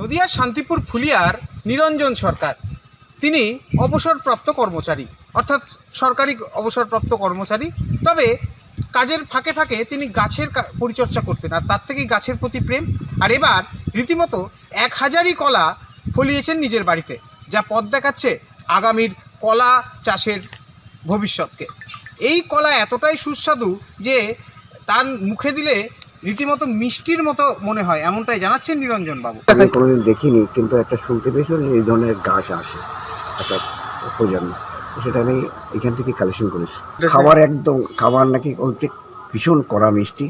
নদিয়ার শান্তিপুর ফুলিয়ার নিরঞ্জন সরকার। তিনি অবসরপ্রাপ্ত কর্মচারী, অর্থাৎ সরকারি অবসরপ্রাপ্ত কর্মচারী। তবে কাজের ফাঁকে ফাঁকে তিনি গাছের পরিচর্যা করতেন, আর তার থেকেই গাছের প্রতি প্রেম। আর এবার রীতিমতো এক হাজারই কলা ফলিয়েছেন নিজের বাড়িতে, যা পথ দেখাচ্ছে আগামীর কলা চাষের ভবিষ্যৎকে। এই কলা এতটাই সুস্বাদু যে তার মুখে দিলে রীতিমতো মিষ্টির মতো মনে হয় এমনটাই জানাচ্ছেন নিরঞ্জন বাবু আমি কোনোদিন দেখিনি কিন্তু একটা শুনতে পেয়েছিলাম এই ধরনের গাছ আসে একটা প্রজন্ম। সেটা আমি এখান থেকে কালেকশন করেছি। খাবার একদম খাবার নাকি বলতে ভীষণ কড়া মিষ্টি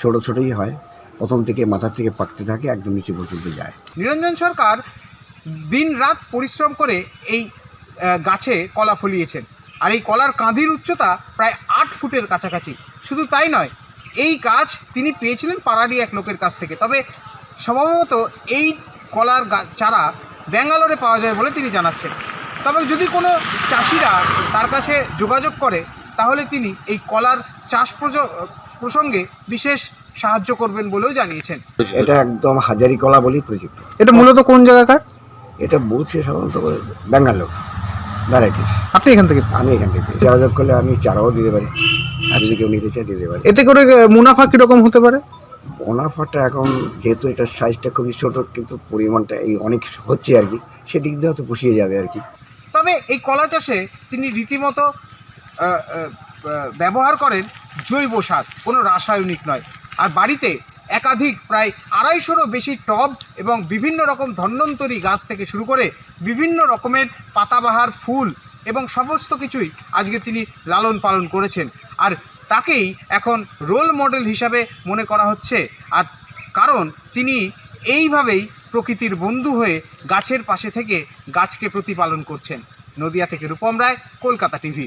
ছোট ছোটই হয়। প্রথম থেকে মাথার থেকে পাকতে থাকে একদম নিচে পর্যন্ত যায়। নিরঞ্জন সরকার দিন রাত পরিশ্রম করে এই গাছে কলা ফলিয়েছেন। আর এই কলার কাঁধির উচ্চতা প্রায় আট ফুটের কাছাকাছি। শুধু তাই নয় এই গাছ তিনি পেয়েছিলেন পাড়ারই এক লোকের কাছ থেকে। তবে সম্ভবত এই কলার চারা ব্যাঙ্গালোরে পাওয়া যায় বলে তিনি জানাচ্ছেন। তবে যদি কোনো চাষিরা তার কাছে যোগাযোগ করে তাহলে তিনি এই কলার চাষ প্রজ- প্রসঙ্গে বিশেষ সাহায্য করবেন বলেও জানিয়েছেন। এটা একদম হাজারি কলা বলেই পরিচিত এটা মূলত কোন জায়গাকার? এটা বলছে সাধারণত ব্যাঙ্গালোর ভ্যারাইটিস। আপনি এখান থেকে? আমি এখান থেকে। যোগাযোগ করলে আমি চারাও দিতে পারি। যদি কেউ নিতে চাই দিতে পারি। এতে করে মুনাফা কীরকম হতে পারে? মুনাফাটা এখন যেহেতু এটার সাইজটা খুবই ছোট কিন্তু পরিমাণটা এই অনেক হচ্ছে আর কি সেদিক দিয়ে হয়তো পুষিয়ে যাবে আর কি। তবে এই কলা চাষে তিনি রীতিমতো ব্যবহার করেন জৈব সার কোনো রাসায়নিক নয়। আর বাড়িতে একাধিক প্রায় আড়াইশোরও বেশি টব এবং বিভিন্ন রকম ধন্বন্তরী গাছ থেকে শুরু করে বিভিন্ন রকমের পাতাবাহার ফুল এবং সমস্ত কিছুই আজকে তিনি লালন পালন করেছেন। আর তাকেই এখন রোল মডেল হিসাবে মনে করা হচ্ছে। আর কারণ তিনি এইভাবেই প্রকৃতির বন্ধু হয়ে গাছের পাশে থেকে গাছকে প্রতিপালন করছেন। নদিয়া থেকে রূপম রায়, কলকাতা টিভি।